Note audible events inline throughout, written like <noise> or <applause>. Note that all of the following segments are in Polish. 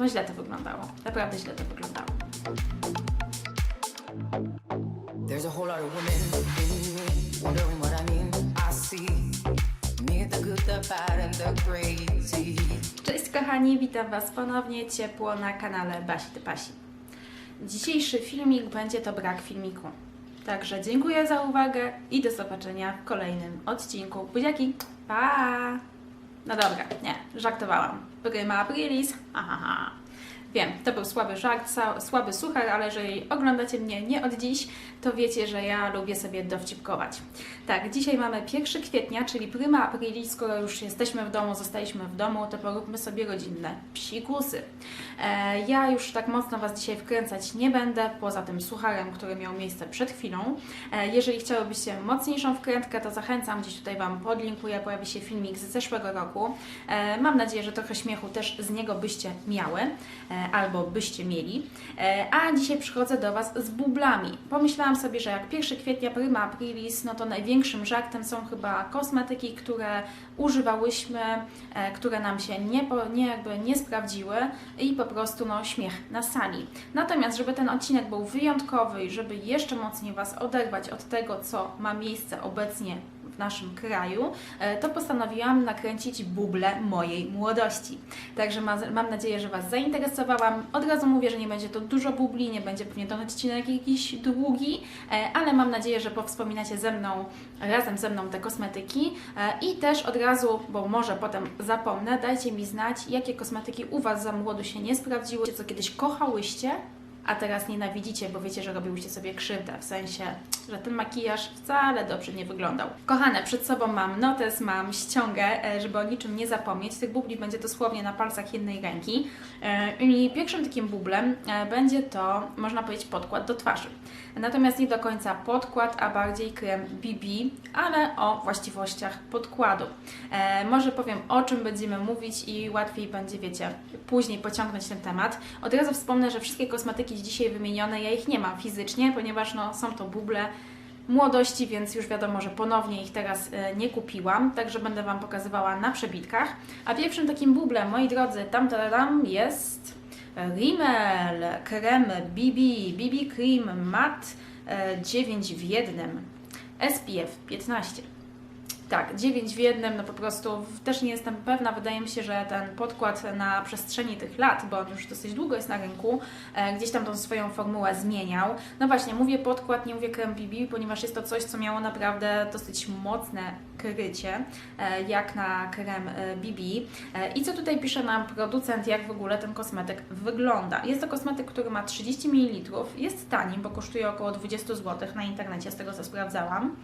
no źle to wyglądało. Naprawdę źle to wyglądało. There's a whole lot of women in me wondering what I mean. I see me, the good, the bad, and the crazy. Cześć kochani, witam Was ponownie ciepło na kanale Basi Ty Pasi. Dzisiejszy filmik będzie to brak filmiku. Także dziękuję za uwagę i do zobaczenia w kolejnym odcinku. Buziaki, pa! No dobra, nie, żartowałam. Pryma aprilis, ha, ha, ha. Wiem, to był słaby żart, słaby suchar, ale jeżeli oglądacie mnie nie od dziś, to wiecie, że ja lubię sobie dowcipkować. Tak, dzisiaj mamy 1 kwietnia, czyli prima aprilis, skoro już jesteśmy w domu, zostaliśmy w domu, to poróbmy sobie rodzinne psikusy. E, ja już tak mocno Was dzisiaj wkręcać nie będę, poza tym sucharem, który miał miejsce przed chwilą. E, jeżeli chciałybyście mocniejszą wkrętkę, to zachęcam, gdzieś tutaj Wam podlinkuję, pojawi się filmik z zeszłego roku. E, mam nadzieję, że trochę śmiechu też z niego byście miały, e, albo byście mieli. E, a dzisiaj przychodzę do Was z bublami. Pomyślałam sobie, że jak 1 kwietnia, prima aprilis, no to największym żartem są chyba kosmetyki, które używałyśmy, e, które nam się nie, nie, jakby nie sprawdziły i po prostu no, śmiech na sali. Natomiast, żeby ten odcinek był wyjątkowy i żeby jeszcze mocniej Was oderwać od tego, co ma miejsce obecnie naszym kraju, e, to postanowiłam nakręcić buble mojej młodości. Także ma, mam nadzieję, że Was zainteresowałam. Od razu mówię, że nie będzie to dużo bubli, nie będzie pewnie ten odcinek jakiś długi, e, ale mam nadzieję, że powspominacie ze mną, razem ze mną te kosmetyki e, i też od razu, bo może potem zapomnę, dajcie mi znać, jakie kosmetyki u Was za młodu się nie sprawdziły, co kiedyś kochałyście, a teraz nienawidzicie, bo wiecie, że robiłyście sobie krzywdę, w sensie, że ten makijaż wcale dobrze nie wyglądał. Kochane, przed sobą mam notes, mam ściągę, e, żeby o niczym nie zapomnieć. Tych bubli będzie dosłownie na palcach jednej ręki. E, I pierwszym takim bublem e, będzie to, można powiedzieć, podkład do twarzy. Natomiast nie do końca podkład, a bardziej krem BB, ale o właściwościach podkładu. Może powiem, o czym będziemy mówić i łatwiej będzie, wiecie, później pociągnąć ten temat. Od razu wspomnę, że wszystkie kosmetyki dzisiaj wymienione, ja ich nie mam fizycznie, ponieważ no, są to buble młodości, więc już wiadomo, że ponownie ich teraz e, nie kupiłam, także będę Wam pokazywała na przebitkach. A pierwszym takim bublem, moi drodzy, tam, tam, jest Rimmel krem BB, BB Cream Matte e, 9 w jednym, SPF 15. Tak, 9 w jednym, no po prostu też nie jestem pewna. Wydaje mi się, że ten podkład na przestrzeni tych lat, bo on już dosyć długo jest na rynku, e, gdzieś tam tą swoją formułę zmieniał. No właśnie, mówię podkład, nie mówię krem BB, ponieważ jest to coś, co miało naprawdę dosyć mocne krycie, e, jak na krem e, BB. E, I co tutaj pisze nam producent, jak w ogóle ten kosmetyk wygląda. Jest to kosmetyk, który ma 30 ml, jest tani, bo kosztuje około 20 zł na internecie, z tego co sprawdzałam.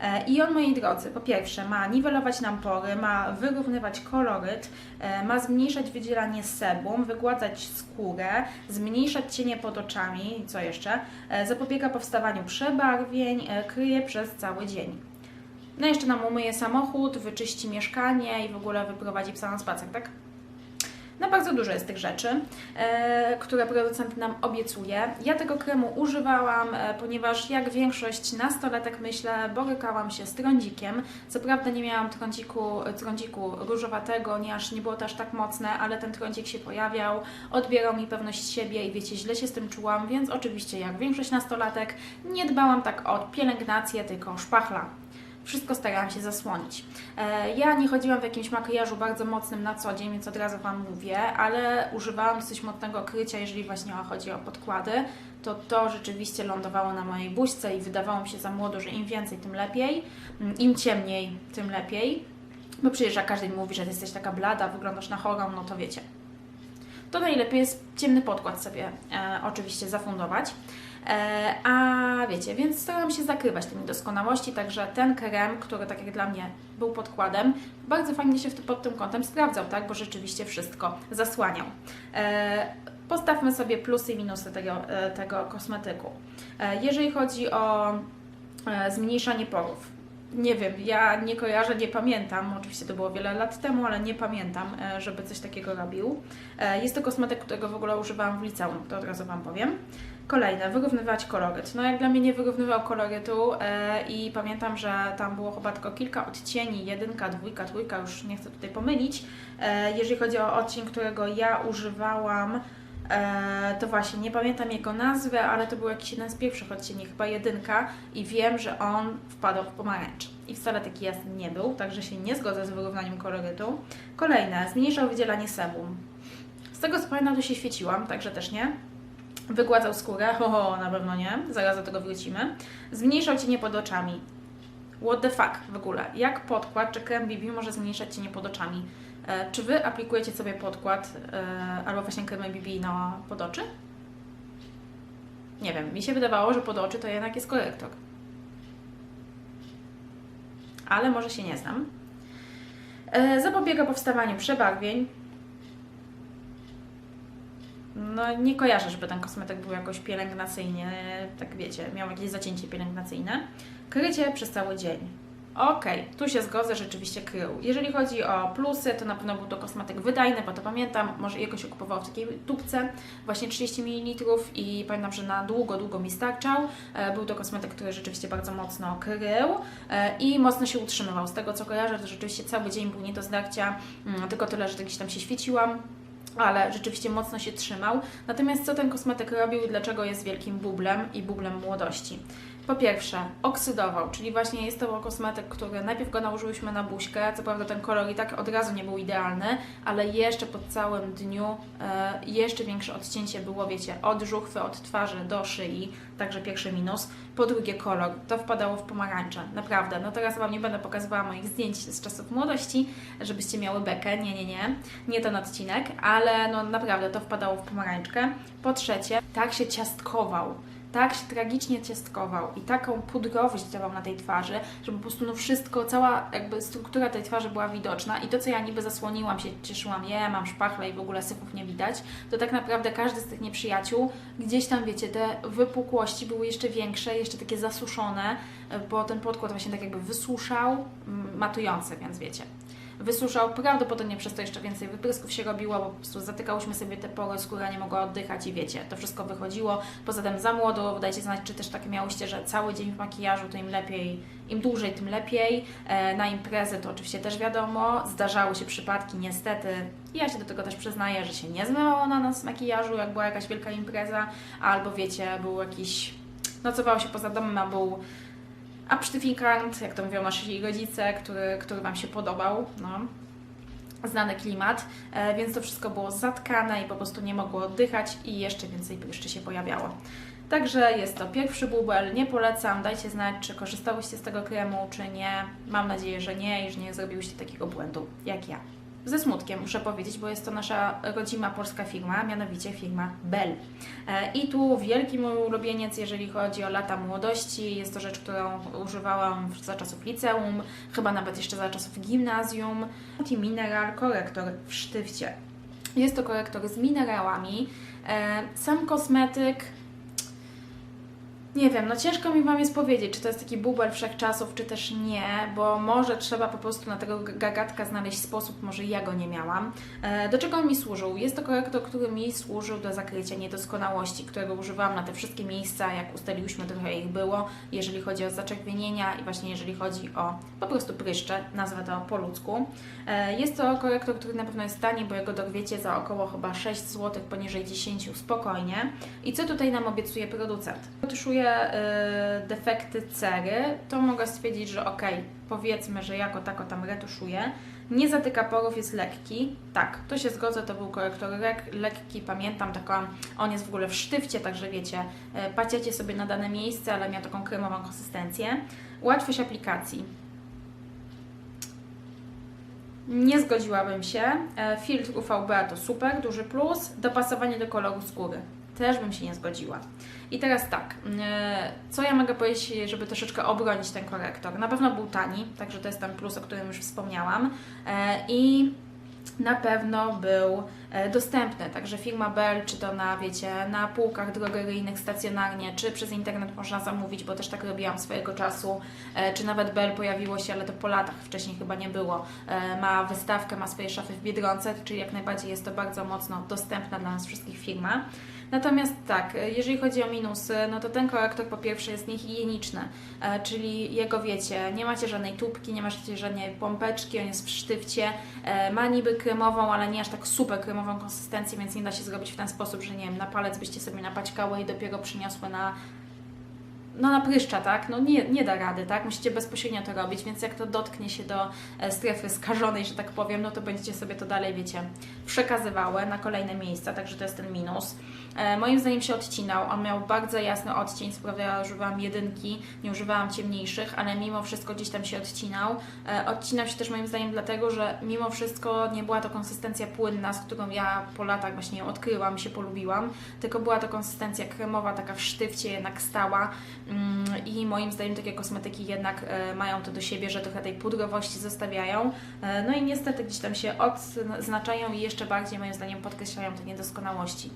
E, I on, moi drodzy, po pierwsze ma niwelować nam pory, ma wyrównywać koloryt, e, ma zmniejszać wydzielanie sebum, wygładzać skórę, zmniejszać cienie pod oczami, co jeszcze? E, Zapobiega powstawaniu przebarwień, e, kryje przez cały dzień. No jeszcze nam umyje samochód, wyczyści mieszkanie i w ogóle wyprowadzi psa na spacer, tak? No bardzo dużo jest tych rzeczy, e, które producent nam obiecuje. Ja tego kremu używałam, e, ponieważ jak większość nastolatek myślę, borykałam się z trądzikiem. Co prawda nie miałam trądziku, trądziku różowatego, nie aż nie było to aż tak mocne, ale ten trądzik się pojawiał, odbierał mi pewność siebie i wiecie, źle się z tym czułam, więc oczywiście jak większość nastolatek nie dbałam tak o pielęgnację, tylko szpachla wszystko starałam się zasłonić. E, Ja nie chodziłam w jakimś makijażu bardzo mocnym na co dzień, więc od razu Wam mówię, ale używałam dosyć mocnego krycia, jeżeli właśnie chodzi o podkłady, to to rzeczywiście lądowało na mojej buźce i wydawało mi się za młodo, że im więcej, tym lepiej, Mm, im ciemniej, tym lepiej. Bo przecież jak każdy mi mówi, że jesteś taka blada, wyglądasz na chorą, no to wiecie. To najlepiej jest ciemny podkład sobie e, oczywiście zafundować. E, a wiecie, więc staram się zakrywać te niedoskonałości, także ten krem, który tak jak dla mnie był podkładem, bardzo fajnie się pod tym kątem sprawdzał, tak, bo rzeczywiście wszystko zasłaniał. E, postawmy sobie plusy i minusy tego, e, tego kosmetyku. Jeżeli chodzi o zmniejszanie porów, nie wiem, ja nie kojarzę, nie pamiętam. Oczywiście to było wiele lat temu, ale nie pamiętam, żeby coś takiego robił. Jest to kosmetyk, którego w ogóle używałam w liceum, to od razu Wam powiem. Kolejne, wyrównywać koloryt. No jak dla mnie nie wyrównywał kolorytu e, i pamiętam, że tam było chyba tylko kilka odcieni, jedynka, dwójka, trójka, już nie chcę tutaj pomylić. E, jeżeli chodzi o odcień, którego ja używałam, e, to właśnie nie pamiętam jego nazwy, ale to był jakiś jeden z pierwszych odcieni, chyba jedynka i wiem, że on wpadał w pomarańcz. I wcale taki jasny nie był, także się nie zgodzę z wyrównaniem kolorytu. Kolejne, zmniejszał wydzielanie sebum. Z tego co pamiętam, to się świeciłam, także też nie. Wygładzał skórę, ho, ho, na pewno nie, zaraz do tego wrócimy. Zmniejszał cienie pod oczami. What the fuck w ogóle? Jak podkład czy krem BB może zmniejszać cienie pod oczami? E, czy Wy aplikujecie sobie podkład e, albo właśnie krem BB na pod oczy? Nie wiem, mi się wydawało, że pod oczy to jednak jest korektor. Ale może się nie znam. E, zapobiega powstawaniu przebarwień. No nie kojarzę, żeby ten kosmetyk był jakoś pielęgnacyjnie, tak wiecie, miał jakieś zacięcie pielęgnacyjne. Krycie przez cały dzień. Okej, tu się zgodzę, rzeczywiście krył. Jeżeli chodzi o plusy, to na pewno był to kosmetyk wydajny, bo to pamiętam, może jakoś się kupował w takiej tubce, właśnie 30 ml i pamiętam, że na długo, długo mi starczał. E, Był to kosmetyk, który rzeczywiście bardzo mocno krył e, i mocno się utrzymywał. Z tego co kojarzę, to rzeczywiście cały dzień był nie do zdarcia, mm, tylko tyle, że gdzieś tam się świeciłam ale rzeczywiście mocno się trzymał. Natomiast co ten kosmetyk robił i dlaczego jest wielkim bublem i bublem młodości? Po pierwsze, oksydował, czyli właśnie jest to kosmetyk, który najpierw go nałożyłyśmy na buźkę, co prawda ten kolor i tak od razu nie był idealny, ale jeszcze po całym dniu e, jeszcze większe odcięcie było, wiecie, od żuchwy, od twarzy do szyi, także pierwszy minus. Po drugie kolor, to wpadało w pomarańcze, naprawdę. No teraz Wam nie będę pokazywała moich zdjęć z czasów młodości, żebyście miały bekę, nie, nie, nie, nie ten odcinek, ale no naprawdę to wpadało w pomarańczkę. Po trzecie, tak się ciastkował tak się tragicznie ciastkował i taką pudrowość dawał na tej twarzy, że po prostu no wszystko, cała jakby struktura tej twarzy była widoczna i to, co ja niby zasłoniłam się, cieszyłam, je, mam szpachle i w ogóle sypów nie widać, to tak naprawdę każdy z tych nieprzyjaciół, gdzieś tam, wiecie, te wypukłości były jeszcze większe, jeszcze takie zasuszone, bo ten podkład właśnie tak jakby wysuszał, mm, matujący, więc wiecie wysuszał. Prawdopodobnie przez to jeszcze więcej wyprysków się robiło, bo po prostu zatykałyśmy sobie te pory, skóra nie mogła oddychać i wiecie, to wszystko wychodziło. Poza tym za młodo, dajcie znać, czy też takie miałyście, że cały dzień w makijażu, to im lepiej, im dłużej, tym lepiej. E, na imprezy to oczywiście też wiadomo, zdarzały się przypadki, niestety. Ja się do tego też przyznaję, że się nie zmywało na nas makijażu, jak była jakaś wielka impreza, albo wiecie, był jakiś, nocowało się poza domem, a był absztyfikant, jak to mówią nasi rodzice, który, który Wam się podobał, no. Znany klimat, e, więc to wszystko było zatkane i po prostu nie mogło oddychać i jeszcze więcej pryszczy się pojawiało. Także jest to pierwszy bubel, nie polecam, dajcie znać, czy korzystałyście z tego kremu, czy nie. Mam nadzieję, że nie i że nie zrobiłyście takiego błędu jak ja. Ze smutkiem muszę powiedzieć, bo jest to nasza rodzima polska firma, mianowicie firma Bell. E, I tu wielki mój ulubieniec, jeżeli chodzi o lata młodości. Jest to rzecz, którą używałam za czasów liceum, chyba nawet jeszcze za czasów gimnazjum. Multimineral korektor w sztywcie. Jest to korektor z minerałami. E, Sam kosmetyk nie wiem, no ciężko mi Wam jest powiedzieć, czy to jest taki bubel wszechczasów, czy też nie, bo może trzeba po prostu na tego gagatka znaleźć sposób, może ja go nie miałam. E, do czego on mi służył? Jest to korektor, który mi służył do zakrycia niedoskonałości, którego używałam na te wszystkie miejsca, jak ustaliłyśmy, trochę ich było, jeżeli chodzi o zaczerwienienia i właśnie jeżeli chodzi o po prostu pryszcze, nazwę to po ludzku. E, jest to korektor, który na pewno jest tani, bo jego dorwiecie za około chyba 6 zł, poniżej 10 spokojnie. I co tutaj nam obiecuje producent? Retuszuje y, defekty cery, to mogę stwierdzić, że ok, powiedzmy, że jako tako tam retuszuję. Nie zatyka porów, jest lekki. Tak, to się zgodzę, to był korektor lek, lekki, pamiętam, taką, on jest w ogóle w sztywcie, także wiecie, y, paciecie sobie na dane miejsce, ale miał taką kremową konsystencję. Łatwość aplikacji. Nie zgodziłabym się. E, Filtr UVB to super, duży plus. Dopasowanie do koloru skóry. Też bym się nie zgodziła. I teraz tak, e, co ja mogę powiedzieć, żeby troszeczkę obronić ten korektor? Na pewno był tani, także to jest ten plus, o którym już wspomniałam. E, I na pewno był e, dostępny. Także firma Bell, czy to na, wiecie, na półkach drogeryjnych stacjonarnie, czy przez internet można zamówić, bo też tak robiłam swojego czasu, czy nawet Bell pojawiło się, ale to po latach, wcześniej chyba nie było. Ma wystawkę, ma swoje szafy w Biedronce, czyli jak najbardziej jest to bardzo mocno dostępna dla nas wszystkich firma. Natomiast tak, jeżeli chodzi o minusy, no to ten korektor po pierwsze jest niehigieniczny, e, czyli jego wiecie, nie macie żadnej tubki, nie macie żadnej pompeczki, on jest w sztywcie, e, ma niby kremową, ale nie aż tak super kremową konsystencję, więc nie da się zrobić w ten sposób, że nie wiem, na palec byście sobie napaćkały i dopiero przyniosły na no na pryszcza, tak? No nie, nie da rady, tak? Musicie bezpośrednio to robić, więc jak to dotknie się do e, strefy skażonej, że tak powiem, no to będziecie sobie to dalej, wiecie, przekazywały na kolejne miejsca, także to jest ten minus. E, moim zdaniem się odcinał, on miał bardzo jasny odcień, co prawda ja używałam jedynki, nie używałam ciemniejszych, ale mimo wszystko gdzieś tam się odcinał. E, odcinał się też moim zdaniem dlatego, że mimo wszystko nie była to konsystencja płynna, z którą ja po latach właśnie odkryłam się polubiłam, tylko była to konsystencja kremowa, taka w sztywcie, jednak stała i moim zdaniem takie kosmetyki jednak e, mają to do siebie, że trochę tej pudrowości zostawiają. E, No i niestety gdzieś tam się odznaczają i jeszcze bardziej moim zdaniem podkreślają te niedoskonałości.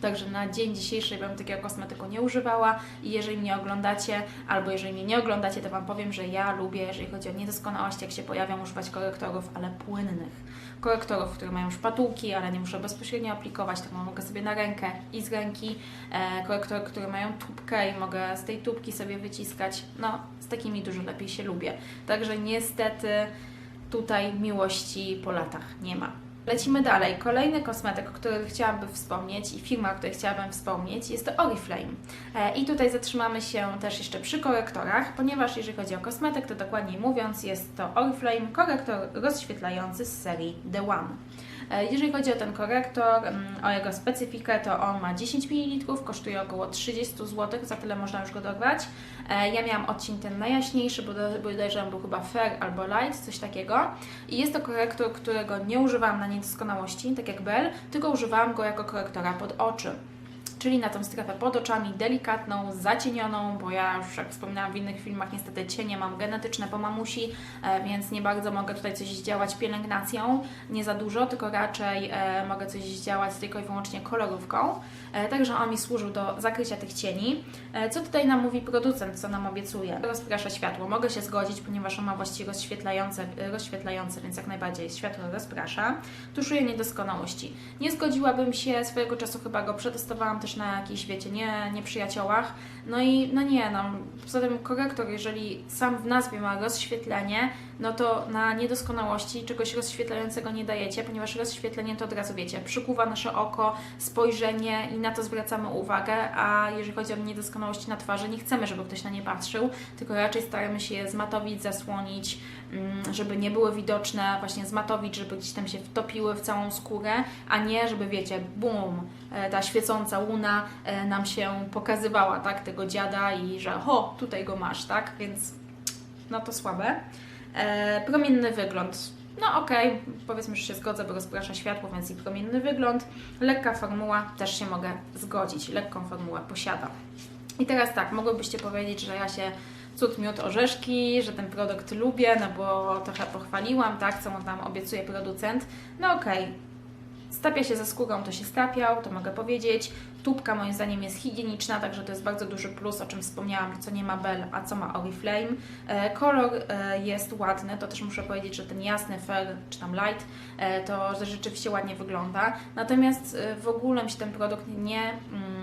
Także na dzień dzisiejszy bym takiego kosmetyku nie używała i jeżeli mnie oglądacie, albo jeżeli mnie nie oglądacie, to Wam powiem, że ja lubię, jeżeli chodzi o niedoskonałości, jak się pojawią, używać korektorów, ale płynnych. Korektorów, które mają szpatułki, ale nie muszę bezpośrednio aplikować, tak mogę sobie na rękę i z ręki. E, korektory, które mają tubkę i mogę z tej tubki sobie wyciskać. No, z takimi dużo lepiej się lubię. Także niestety tutaj miłości po latach nie ma. Lecimy dalej. Kolejny kosmetyk, o którym chciałabym wspomnieć i firma, o której chciałabym wspomnieć jest to Oriflame. E, I tutaj zatrzymamy się też jeszcze przy korektorach, ponieważ jeżeli chodzi o kosmetyk, to dokładniej mówiąc jest to Oriflame korektor rozświetlający z serii The One. E, Jeżeli chodzi o ten korektor, mm, o jego specyfikę, to on ma 10 ml, kosztuje około 30 zł, za tyle można już go dorwać. E, Ja miałam odcień ten najjaśniejszy, bo bodajże był chyba Fair albo Light, coś takiego. I jest to korektor, którego nie używałam na niedoskonałości, tak jak Bell, tylko używałam go jako korektora pod oczy czyli na tą strefę pod oczami, delikatną, zacienioną, bo ja już jak wspominałam w innych filmach, niestety cienie mam genetyczne po mamusi, e, więc nie bardzo mogę tutaj coś zdziałać pielęgnacją, nie za dużo, tylko raczej e, mogę coś zdziałać tylko i wyłącznie kolorówką. E, Także on mi służył do zakrycia tych cieni. Co tutaj nam mówi producent, co nam obiecuje? Rozprasza światło. Mogę się zgodzić, ponieważ on ma właściwie rozświetlające, rozświetlające więc jak najbardziej światło rozprasza. Tuszuje niedoskonałości. Nie zgodziłabym się, swojego czasu chyba go przetestowałam też na jakichś, wiecie, nie, nie przyjaciołach. No i no nie, no poza tym korektor, jeżeli sam w nazwie ma rozświetlenie, no to na niedoskonałości czegoś rozświetlającego nie dajecie, ponieważ rozświetlenie to od razu wiecie, przykuwa nasze oko, spojrzenie i na to zwracamy uwagę, a jeżeli chodzi o niedoskonałości na twarzy, nie chcemy, żeby ktoś na nie patrzył, tylko raczej staramy się je zmatowić, zasłonić, mm, żeby nie były widoczne, właśnie zmatowić, żeby gdzieś tam się wtopiły w całą skórę, a nie, żeby wiecie, bum, e, ta świecąca łuna e, nam się pokazywała, tak, tego dziada i że ho, tutaj go masz, tak, więc no to słabe. E, promienny wygląd. No okej, powiedzmy, że się zgodzę, bo rozprasza światło, więc i promienny wygląd. Lekka formuła, też się mogę zgodzić. Lekką formułę posiada. I teraz tak, mogłybyście powiedzieć, że ja się cud, miód, orzeszki, że ten produkt lubię, no bo trochę pochwaliłam, tak, co mu tam obiecuje producent. No okej, Stapia się ze skórą, to się stapiał, to mogę powiedzieć. Tubka moim zdaniem jest higieniczna, także to jest bardzo duży plus, o czym wspomniałam, co nie ma Bell, a co ma Oriflame. E, kolor e, jest ładny, to też muszę powiedzieć, że ten jasny fair, czy tam light, e, to rzeczywiście ładnie wygląda. Natomiast w ogóle mi się ten produkt nie mm,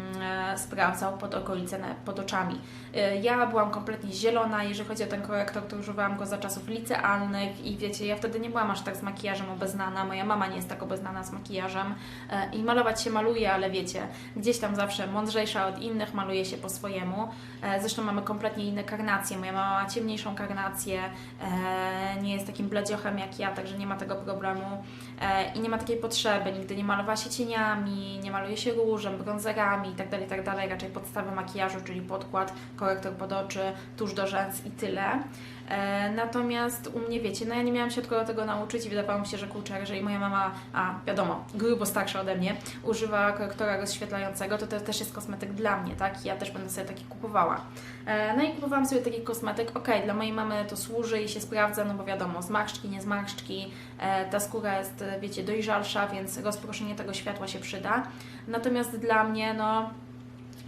sprawdzał pod okolice, pod oczami. E, Ja byłam kompletnie zielona, jeżeli chodzi o ten korektor, to używałam go za czasów licealnych i wiecie, ja wtedy nie byłam aż tak z makijażem obeznana, moja mama nie jest tak obeznana z makijażem e, i malować się maluje, ale wiecie, gdzieś tam zawsze mądrzejsza od innych, maluje się po swojemu. E, Zresztą mamy kompletnie inne karnacje, moja mama ma ciemniejszą karnację, e, nie jest takim bledziochem jak ja, także nie ma tego problemu e, i nie ma takiej potrzeby, nigdy nie malowała się cieniami, nie maluje się różem, bronzerami itd., itd., raczej podstawy makijażu, czyli podkład, korektor pod oczy, tusz do rzęs i tyle. E, natomiast u mnie, wiecie, no ja nie miałam się tylko tego nauczyć i wydawało mi się, że kurczę, jeżeli moja mama, a wiadomo, grubo starsza ode mnie, używa korektora rozświetlającego, to to też jest kosmetyk dla mnie, tak? Ja też będę sobie taki kupowała. E, no i kupowałam sobie taki kosmetyk, ok, dla mojej mamy to służy i się sprawdza, no bo wiadomo, zmarszczki, nie zmarszczki, e, ta skóra jest, wiecie, dojrzalsza, więc rozproszenie tego światła się przyda. Natomiast dla mnie, no,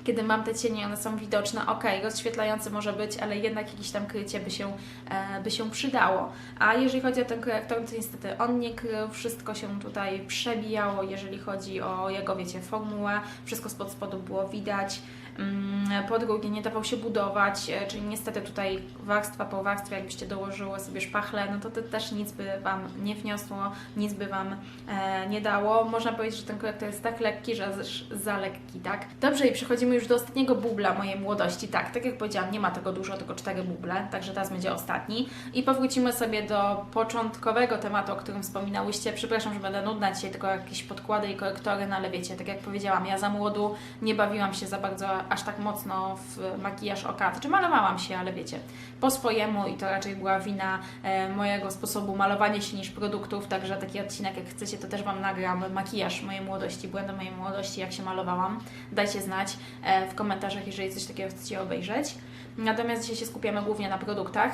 kiedy mam te cienie, one są widoczne, ok, rozświetlający może być, ale jednak jakieś tam krycie by się, e, by się przydało. A jeżeli chodzi o ten korektor, to niestety on nie krył, wszystko się tutaj przebijało, jeżeli chodzi o jego, wiecie, formułę, wszystko spod spodu było widać. Mm, Po drugie, nie dawał się budować, e, czyli niestety tutaj warstwa po warstwie, jakbyście dołożyły sobie szpachle, no to to też nic by Wam nie wniosło, nic by Wam e, nie dało. Można powiedzieć, że ten korektor jest tak lekki, że za lekki, tak? Dobrze, i przechodzimy już do ostatniego bubla mojej młodości. Tak, tak jak powiedziałam, nie ma tego dużo, tylko cztery buble, także teraz będzie ostatni. I powrócimy sobie do początkowego tematu, o którym wspominałyście. Przepraszam, że będę nudna dzisiaj, tylko jakieś podkłady i korektory, no ale wiecie, tak jak powiedziałam, ja za młodu nie bawiłam się za bardzo, aż tak mocno w makijaż oka. Znaczy malowałam się, ale wiecie, po swojemu i to raczej była wina e, mojego sposobu malowania się niż produktów, także taki odcinek, jak chcecie, to też Wam nagram makijaż mojej młodości, błędy mojej młodości, jak się malowałam. Dajcie znać e, w komentarzach, jeżeli coś takiego chcecie obejrzeć. Natomiast dzisiaj się skupiamy głównie na produktach.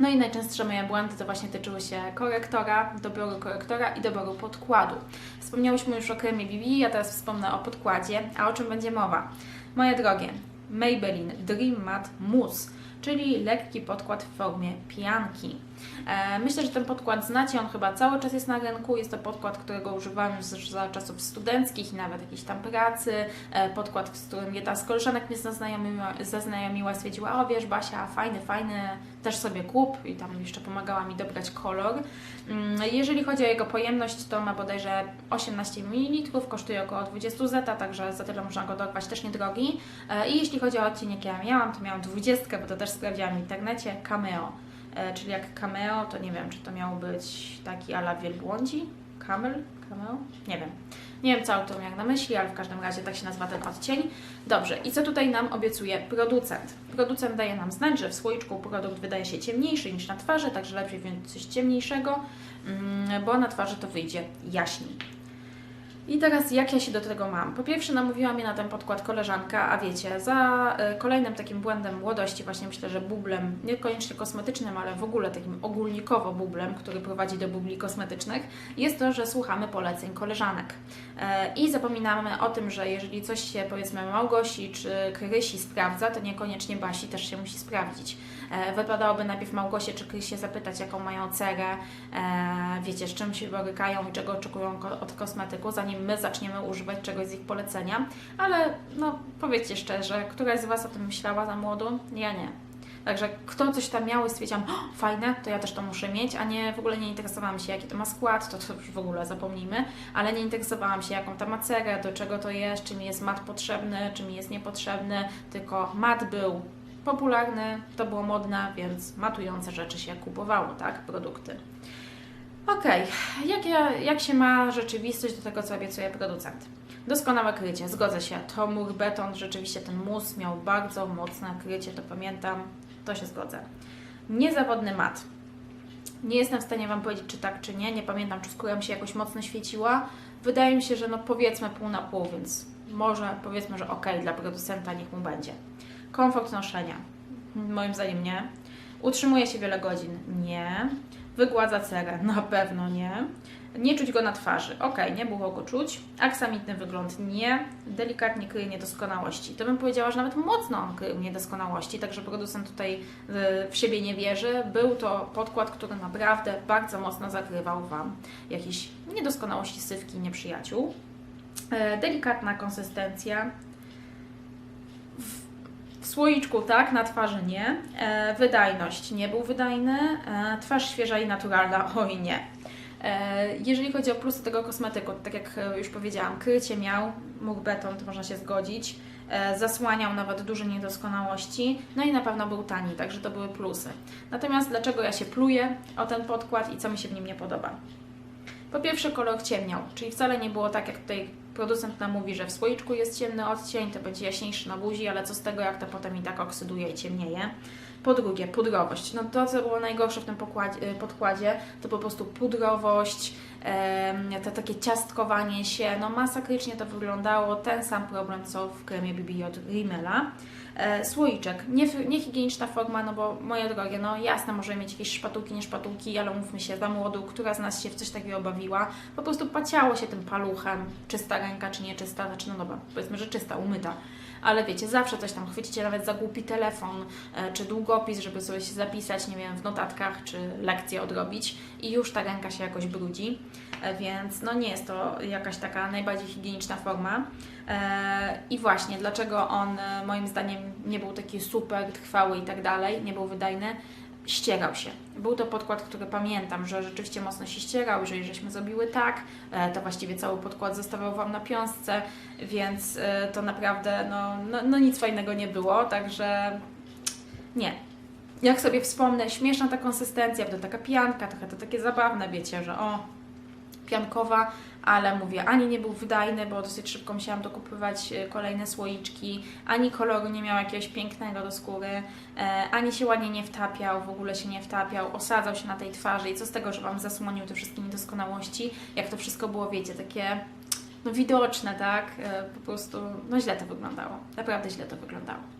No i najczęstsze moje błędy to właśnie tyczyły się korektora, doboru korektora i doboru podkładu. Wspomniałyśmy już o kremie BB, ja teraz wspomnę o podkładzie, a o czym będzie mowa? Moje drogie, Maybelline Dream Matte Mousse, czyli lekki podkład w formie pianki. E, Myślę, że ten podkład znacie, on chyba cały czas jest na rynku. Jest to podkład, którego używałam już za czasów studenckich nawet jakiejś tam pracy. E, Podkład, z którym jedna z koleżanek mnie zaznajomiła, zaznajomiła stwierdziła, o wiesz Basia, fajny, fajny, też sobie kup i tam jeszcze pomagała mi dobrać kolor. Mm, Jeżeli chodzi o jego pojemność, to ma bodajże 18 ml, kosztuje około 20 zeta, także za tyle można go dorwać, też niedrogi. E, I jeśli chodzi o odcień, jaki ja miałam, to miałam 20, bo to też sprawdziłam w internecie, cameo. E, czyli jak cameo, to nie wiem, czy to miał być taki ala wielbłądzi? Camel? Cameo? Nie wiem. Nie wiem, co autor miał na myśli, ale w każdym razie tak się nazywa ten odcień. Dobrze, i co tutaj nam obiecuje producent? Producent daje nam znać, że w słoiczku produkt wydaje się ciemniejszy niż na twarzy, także lepiej wziąć coś ciemniejszego, mm, bo na twarzy to wyjdzie jaśniej. I teraz jak ja się do tego mam? Po pierwsze namówiła mnie na ten podkład koleżanka, a wiecie, za y, kolejnym takim błędem młodości, właśnie myślę, że bublem, niekoniecznie kosmetycznym, ale w ogóle takim ogólnikowo bublem, który prowadzi do bubli kosmetycznych, jest to, że słuchamy poleceń koleżanek. E, I zapominamy o tym, że jeżeli coś się powiedzmy Małgosi czy Krysi sprawdza, to niekoniecznie Basi też się musi sprawdzić. E, Wypadałoby najpierw Małgosie czy Krysie zapytać, jaką mają cerę, e, wiecie, z czym się borykają i czego oczekują od kosmetyku, zanim my zaczniemy używać czegoś z ich polecenia. Ale no, powiedzcie szczerze, któraś z Was o tym myślała za młodu? Ja nie. Także kto coś tam miał i stwierdziłam, fajne, to ja też to muszę mieć, a nie w ogóle nie interesowałam się, jaki to ma skład, to, to już w ogóle zapomnijmy, ale nie interesowałam się, jaką to ma cerę, do czego to jest, czy mi jest mat potrzebny, czy mi jest niepotrzebny, tylko mat był popularny, to było modne, więc matujące rzeczy się kupowało, tak, produkty. Okej, jak, ja, jak się ma rzeczywistość do tego, co obiecuje producent? Doskonałe krycie, zgodzę się. To mur beton, rzeczywiście ten mus miał bardzo mocne krycie, to pamiętam, to się zgodzę. Niezawodny mat. Nie jestem w stanie Wam powiedzieć, czy tak, czy nie. Nie pamiętam, czy skóra mi się jakoś mocno świeciła. Wydaje mi się, że no powiedzmy pół na pół, więc może powiedzmy, że ok, dla producenta niech mu będzie. Komfort noszenia. Moim zdaniem nie. Utrzymuje się wiele godzin? Nie. Wygładza cerę? <laughs> Na pewno nie. Nie czuć go na twarzy? Ok, nie było go czuć. Aksamitny wygląd? Nie. Delikatnie kryje niedoskonałości. To bym powiedziała, że nawet mocno on krył niedoskonałości, także producent tutaj y, w siebie nie wierzy. Był to podkład, który naprawdę bardzo mocno zakrywał Wam jakieś niedoskonałości, sywki, nieprzyjaciół. E, Delikatna konsystencja, słoiczku tak, na twarzy nie. E, wydajność nie był wydajny. E, twarz świeża i naturalna, oj nie. E, jeżeli chodzi o plusy tego kosmetyku, tak jak już powiedziałam, krycie miał, mógł beton, to można się zgodzić. E, zasłaniał nawet duże niedoskonałości, no i na pewno był tani, także to były plusy. Natomiast dlaczego ja się pluję o ten podkład i co mi się w nim nie podoba? Po pierwsze kolor ciemniał, czyli wcale nie było tak, jak tutaj producent nam mówi, że w słoiczku jest ciemny odcień, to będzie jaśniejszy na buzi, ale co z tego, jak to potem i tak oksyduje i ciemnieje. Po drugie, pudrowość. No to, co było najgorsze w tym y, podkładzie, to po prostu pudrowość, to takie ciastkowanie się, no masakrycznie to wyglądało, ten sam problem co w kremie BBJ Rimmela. E, słoiczek, nie, niehigieniczna forma, no bo moje drogie, no jasne, możemy mieć jakieś szpatułki, nie szpatułki, ale mówmy się, za młodu, która z nas się w coś takiego bawiła, po prostu paciało się tym paluchem, czysta ręka czy nieczysta, znaczy no dobra, powiedzmy, że czysta, umyta. Ale wiecie, zawsze coś tam chwycicie nawet za głupi telefon, e, czy długopis, żeby sobie się zapisać, nie wiem, w notatkach, czy lekcję odrobić i już ta ręka się jakoś brudzi, więc no nie jest to jakaś taka najbardziej higieniczna forma. E, I właśnie, dlaczego on e, moim zdaniem nie był taki super trwały i tak dalej, nie był wydajny, ścierał się. Był to podkład, który pamiętam, że rzeczywiście mocno się ścierał, jeżeli żeśmy zrobiły tak, e, to właściwie cały podkład zostawał Wam na piąsce, więc e, to naprawdę no, no, no nic fajnego nie było, także nie. Jak sobie wspomnę, śmieszna ta konsystencja, to taka pianka, trochę to takie zabawne, wiecie, że o, piankowa, ale mówię, ani nie był wydajny, bo dosyć szybko musiałam dokupywać e, kolejne słoiczki, ani koloru nie miał jakiegoś pięknego do skóry, e, ani się ładnie nie wtapiał, w ogóle się nie wtapiał, osadzał się na tej twarzy. I co z tego, że Wam zasłonił te wszystkie niedoskonałości, jak to wszystko było, wiecie, takie no widoczne, tak, e, po prostu, no źle to wyglądało, naprawdę źle to wyglądało.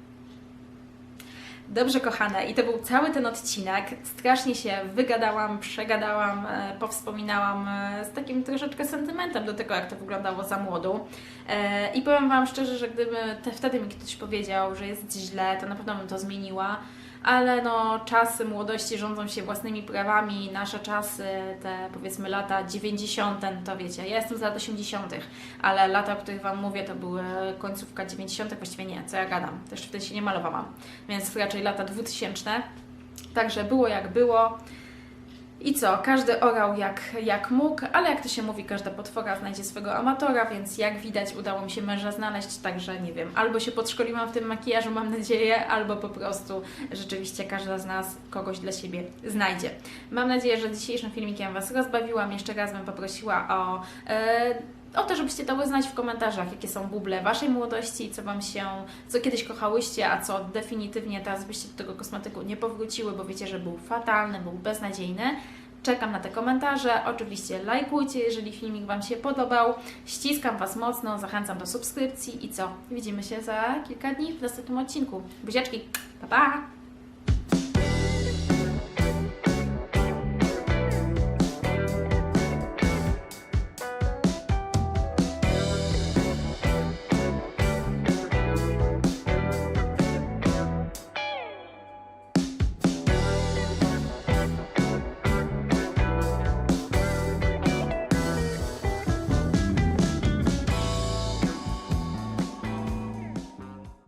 Dobrze, kochane, i to był cały ten odcinek. Strasznie się wygadałam, przegadałam, e, powspominałam e, z takim troszeczkę sentymentem do tego, jak to wyglądało za młodu. E, I powiem Wam szczerze, że gdyby te, wtedy mi ktoś powiedział, że jest źle, to na pewno bym to zmieniła. Ale no, czasy młodości rządzą się własnymi prawami. Nasze czasy, te powiedzmy lata 90., to wiecie, ja jestem z lat 80., ale lata, o których Wam mówię, to były końcówka 90., właściwie nie, co ja gadam, też wtedy się nie malowałam, więc raczej lata 2000. Także było jak było. I co? Każdy orał jak, jak mógł, ale jak to się mówi, każda potwora znajdzie swego amatora, więc jak widać udało mi się męża znaleźć, także nie wiem, albo się podszkoliłam w tym makijażu, mam nadzieję, albo po prostu rzeczywiście każda z nas kogoś dla siebie znajdzie. Mam nadzieję, że dzisiejszym filmikiem Was rozbawiłam. Jeszcze raz bym poprosiła o... E, o to, żebyście dały znać w komentarzach, jakie są buble Waszej młodości i co Wam się, co kiedyś kochałyście, a co definitywnie teraz byście do tego kosmetyku nie powróciły, bo wiecie, że był fatalny, był beznadziejny. Czekam na te komentarze. Oczywiście lajkujcie, jeżeli filmik Wam się podobał. Ściskam Was mocno, zachęcam do subskrypcji i co? Widzimy się za kilka dni w następnym odcinku. Buziaczki, pa pa!